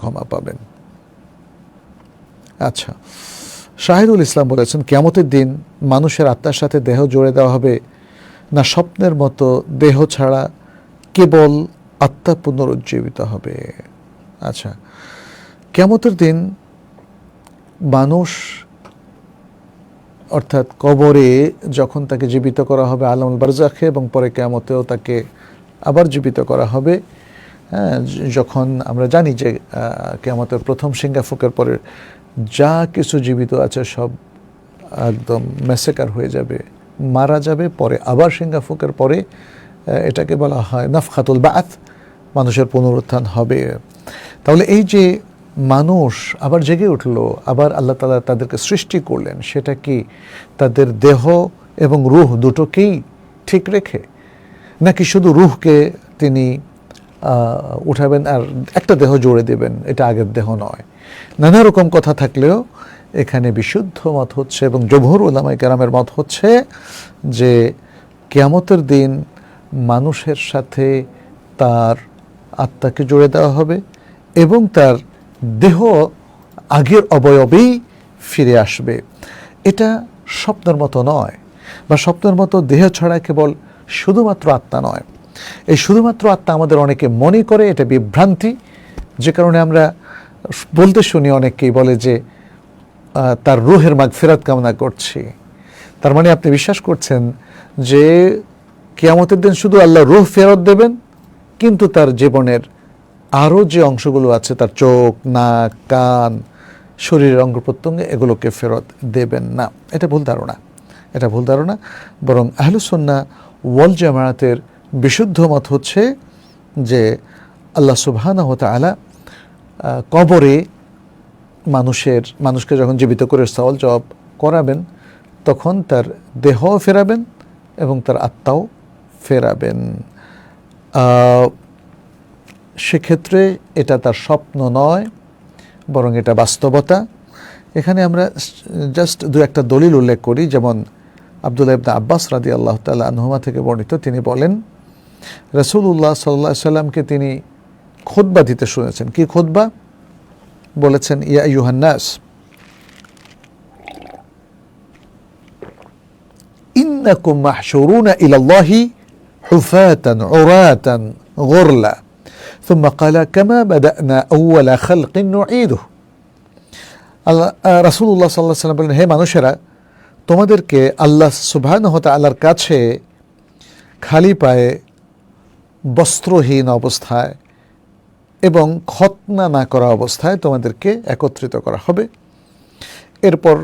ক্ষমা পাবেন। আচ্ছা শাহিদুল ইসলাম বলেছেন কেমতের দিন মানুষের আত্মার সাথে দেহ জোড়ে দেওয়া হবে। না স্বপ্নের মতো দেহ ছাড়া কেবল আত্মা পুনরুজ্জীবিত হবে। আচ্ছা কেমতের দিন মানুষ অর্থাৎ কবরে যখন তাকে জীবিত করা হবে, আলমুল বারজাখে এবং পরে কেয়ামতেও তাকে আবার জীবিত করা হবে যখন আমরা জানি যে আহ, কেয়ামতের প্রথম সিঙ্গাফুকের পরে যা কিছু জীবিত আছে সব একদম মেসেকার হয়ে যাবে মারা যাবে পরে আবার সিঙ্গাফুকের পরে এটাকে বলা হয় নফখাতুল বাত মানুষের পুনরুত্থান হবে। তাহলে এই যে মানুষ আবার জেগে উঠল আবার আল্লাহ তালা তাদেরকে সৃষ্টি করলেন সেটা কি তাদের দেহ এবং রুহ দুটোকেই ঠিক রেখে? নাকি শুধু রুহকে তিনি উঠাবেন আর একটা দেহ জোড়ে দেবেন, এটা আগের দেহ নয়। নানা রকম কথা থাকলেও এখানে বিশুদ্ধ মত হচ্ছে এবং জমহুর উলামাই কেরামের মত হচ্ছে যে কেয়ামতের দিন মানুষের সাথে তার আত্মাকে জুড়ে দেওয়া হবে এবং তার দেহ আগের অবয়বেই ফিরে আসবে। এটা স্বপ্নের মতো নয় বা স্বপ্নের মতো দেহ ছাড়া কেবল শুধুমাত্র আত্মা নয়। এই শুধুমাত্র আত্মা আমাদের অনেকে মনে করে, এটা বিভ্রান্তি। যে কারণে আমরা বলতে শুনি অনেকেই বলে যে তার রুহের মাগ ফেরত কামনা করছি। তার মানে আপনি বিশ্বাস করছেন যে, কেয়ামতের দিন শুধু আল্লাহ রুহ ফেরত দেবেন, কিন্তু তার জীবনের আরও যে অংশগুলো আছে, তার চোখ, নাক, কান, শরীরের অঙ্গ প্রত্যঙ্গে, এগুলোকে ফেরত দেবেন না। এটা ভুল ধারণা। এটা ভুল ধারণা। বরং আহলুসন্না ওয়াল জামায়াতের বিশুদ্ধ মত হচ্ছে যে আল্লাহ সুবহানাহু ওয়া তাআলা আহ, কবরে মানুষের মানুষকে যখন জীবিত করে সওয়াল জবাব করাবেন তখন তার দেহও ফেরাবেন এবং তার আত্মাও ফেরাবেন। সেক্ষেত্রে এটা তার স্বপ্ন নয় বরং এটা বাস্তবতা। এখানে আমরা জাস্ট দু একটা দলিল উল্লেখ করি যেমন আবদুল্লাহ ইবনা আব্বাস রাদি আল্লাহ তাল্লাহ আনহুমা থেকে বর্ণিত তিনি বলেন রসুল্লাহ সাল্লাহ সাল্লামকে তিনি খোদবা দিতে শুনেছেন কি খোদবা বলেছেন ইয়া ইউহান্নাস إنكم محشورون إلى الله حفاة عراة غرلا ثم قال كما بدأنا أول خلق نعيده রাসুল্লাহ সাল্লাহ সাল্লাম বলেন হে মানুষেরা তোমাদেরকে আল্লাহ সুবহানাহু ওয়া তাআলার কাছে খালি পায়ে বস্ত্রহীন অবস্থায় এবং খতনা না করা অবস্থায় তোমাদেরকে একত্রিত করা হবে। এরপর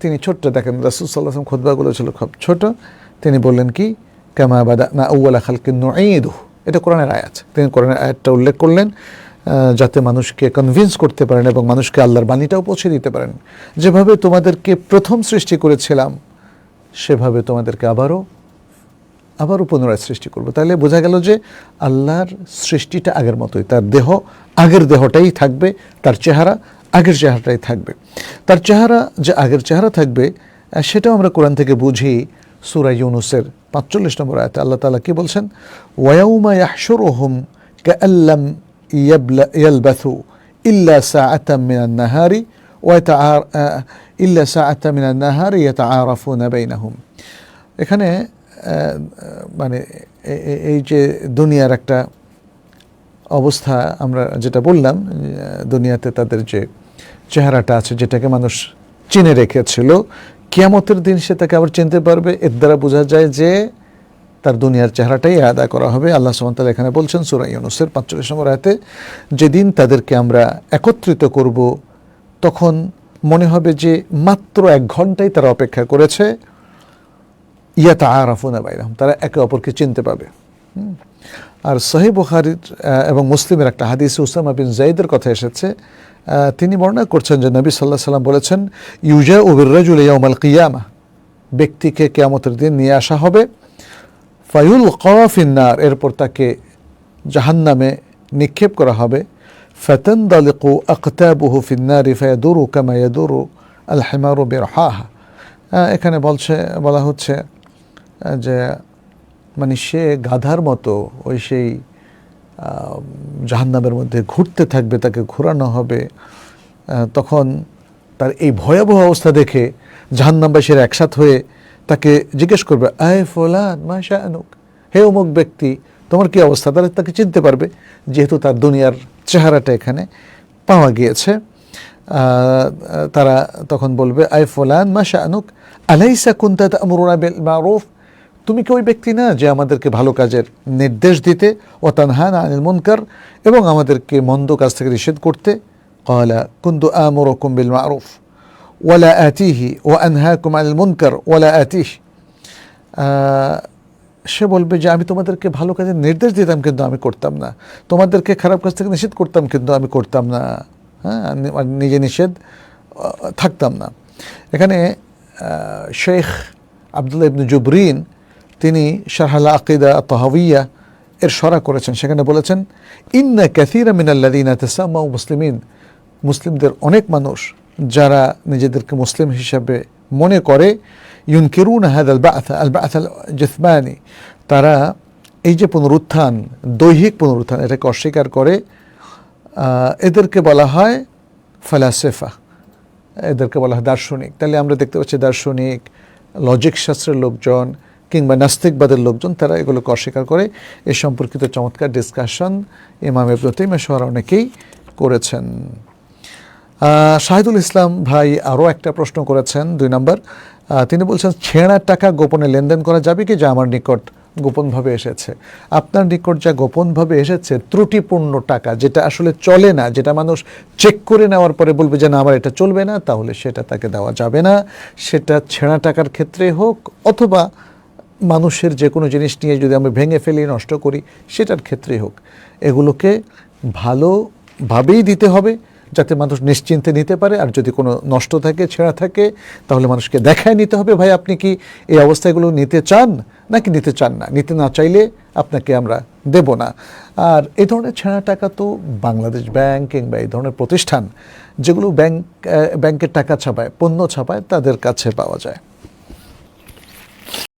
তিনি ছোট্ট দেখেন, রাসুল সাল্লাহ খুদ্বাগুলো ছিল খুব ছোট। তিনি বললেন কি? কামা না আউ্লা খালকে নঈদু এটা কোরআনের আয়াত। তিনি কোরআনের আয়াতটা উল্লেখ করলেন যাতে মানুষকে কনভিন্স করতে পারেন এবং মানুষকে আল্লাহর বাণীটাও পৌঁছে দিতে পারেন। যেভাবে তোমাদেরকে প্রথম সৃষ্টি করেছিলাম, সেভাবে তোমাদেরকে আবারও আবারও পুনরায় সৃষ্টি করব। তাহলে বোঝা গেল যে আল্লাহর সৃষ্টিটা আগের মতোই। তার দেহ, আগের দেহটাই থাকবে, তার চেহারা আগের চেহারাটাই থাকবে। তার চেহারা যে আগের চেহারা থাকবে সেটাও আমরা কোরআন থেকে বুঝি সুরা ইউনুসের পাঁচচল্লিশ নম্বর আয়তে। আল্লাহ তালা কি বলছেন? ওয়াউমা ইয়াহশুরুহুম কাআল্লাম ইয়াবলা ইয়ালবাথু ইল্লা সাআতাম মিনান নাহারি ওয়াতাআর ইল্লা সাআতাম মিনান নাহারি ইয়াতাআরাফুনা বাইনাহুম। এখানে মানে এই যে দুনিয়ার একটা অবস্থা আমরা যেটা বললাম দুনিয়াতে তাদের যে চেহারাটা আছে যেটাকে মানুষ চিনে রেখেছিল, কিয়ামতের দিন সে তাকে আবার চিনতে পারবে। এর দ্বারা বোঝা যায় যে তার দুনিয়ার চেহারাটাই আদায় করা হবে। আল্লাহ সুমতাল এখানে বলছেন সুরাই ইউনুসের পাঁচচল্লিশ নম্বর আয়তে, যেদিন তাদেরকে আমরা একত্রিত করব, তখন মনে হবে যে মাত্র এক ঘন্টাই তারা অপেক্ষা করেছে। ইয়াতা আরাফুনা বাইরাহম তারা একে অপরকে চিনতে পাবে। আর সহি বুখারির এবং মুসলিমের একটা হাদিস, উসামা বিন জাইদের কথা এসেছে। তিনি বর্ণনা করছেন যে নবী সাল্লাহ সাল্লাম বলেছেন ইউজা উবির রাজুল ইয়াউমাল কিয়ামা ব্যক্তিকে কেয়ামতের দিন নিয়ে আসা হবে। ফায়ুল কফিন্নার এরপর তাকে জাহান্নামে নিক্ষেপ করা হবে। ফতন দালিকু আখতাবুহু ফিন্নারি ফায়াদুরু কামা ইয়াদুরু আল হেমারু বেরহাহা এখানে বলছে, বলা হচ্ছে যে মানে সে গাধার মতো ওই সেই জাহান্নামের মধ্যে ঘুরতে থাকবে, তাকে ঘোরানো হবে তখন তার এই ভয়াবহ অবস্থা দেখে জাহান্নামবাসীর একসাথ হয়ে তাকে জিজ্ঞেস করবে, আয় ফোলান মাশা আনুক হে অমুক ব্যক্তি, তোমার কি অবস্থা? তাহলে তাকে চিনতে পারবে, যেহেতু তার দুনিয়ার চেহারাটা এখানে পাওয়া গিয়েছে। তারা তখন বলবে, আয় ফোলান মাশা আনুক আলাইসা কুন্তা আমরুনা বিল মারুফ? তুমি কি ওই ব্যক্তি না যে আমাদেরকে ভালো কাজের নির্দেশ দিতে? ও তানহান আনিল মনকার এবং আমাদেরকে মন্দ কাজ থেকে নিষেধ করতে? কয়লা কুন্দু আমরকুম বিল মারুফ। ওয়ালা আতিহি ও আনহা কুম আনিল মনকার। ওয়ালা আতিহ। সে বলবে যে আমি তোমাদেরকে ভালো কাজের নির্দেশ দিতাম কিন্তু আমি করতাম না। তোমাদেরকে খারাপ কাজ থেকে নিষেধ করতাম কিন্তু আমি করতাম না। হ্যাঁ নিজে নিষেধ থাকতাম না। এখানে শেখ আবদুল্লাহ ইবনু জুবরিন তিনি শারহালা আকিদা তহাবিয়া এর সরা করেছেন। সেখানে বলেছেন, ইন্না ক্যাথিরা মিনাল্লাদিনা তেসাম্মা মুসলিমিন। মুসলিমদের অনেক মানুষ যারা নিজেদেরকে মুসলিম হিসাবে মনে করে, ইউনকিরুন হাদ আল বাথ আল বাথ আল তারা এই যে পুনরুত্থান, দৈহিক পুনরুত্থান, এটাকে অস্বীকার করে এদেরকে বলা হয় ফালাসেফা। এদেরকে বলা হয় দার্শনিক। তাহলে আমরা দেখতে পাচ্ছি দার্শনিক, লজিক শাস্ত্রের লোকজন কিংবা নাস্তিকবাদের লোকজন, তারা এগুলোকে অস্বীকার করে। এ সম্পর্কিত চমৎকার ডিসকাশন ইমাম ইবনতিম সহরা অনেকেই করেছেন। শাহিদুল ইসলাম ভাই আরও একটা প্রশ্ন করেছেন, দুই নম্বর। তিনি বলছেন, ছেঁড়া টাকা গোপনে লেনদেন করা যাবে কি? যা আমার নিকট গোপনভাবে এসেছে। আপনার নিকট যা গোপনভাবে এসেছে, ত্রুটিপূর্ণ টাকা, যেটা আসলে চলে না, যেটা মানুষ চেক করে নেওয়ার পরে বলবে যে, না, আমার এটা চলবে না, তাহলে সেটা তাকে দেওয়া যাবে না। সেটা ছেঁড়া টাকার ক্ষেত্রে হোক অথবা মানুষের যে কোনো জিনিস নিয়ে যদি আমি ভেঙে ফেলি, নষ্ট করি, সেটার ক্ষেত্রেই হোক। এগুলোকে ভালোভাবেই দিতে হবে, যাতে মানুষ নিশ্চিন্তে নিতে পারে। আর যদি কোনো নষ্ট থাকে, ছেঁড়া থাকে, তাহলে মানুষকে দেখায় নিতে হবে, ভাই, আপনি কি এই অবস্থাগুলো নিতে চান? নাকি নিতে চান না? নিতে না চাইলে আপনাকে আমরা দেব না। আর এই ধরনের ছেঁড়া টাকা তো বাংলাদেশ ব্যাংক কিংবা এই ধরনের প্রতিষ্ঠান, যেগুলো ব্যাংক ব্যাংকের টাকা ছাপায়, পণ্য ছাপায়, তাদের কাছে পাওয়া যায়।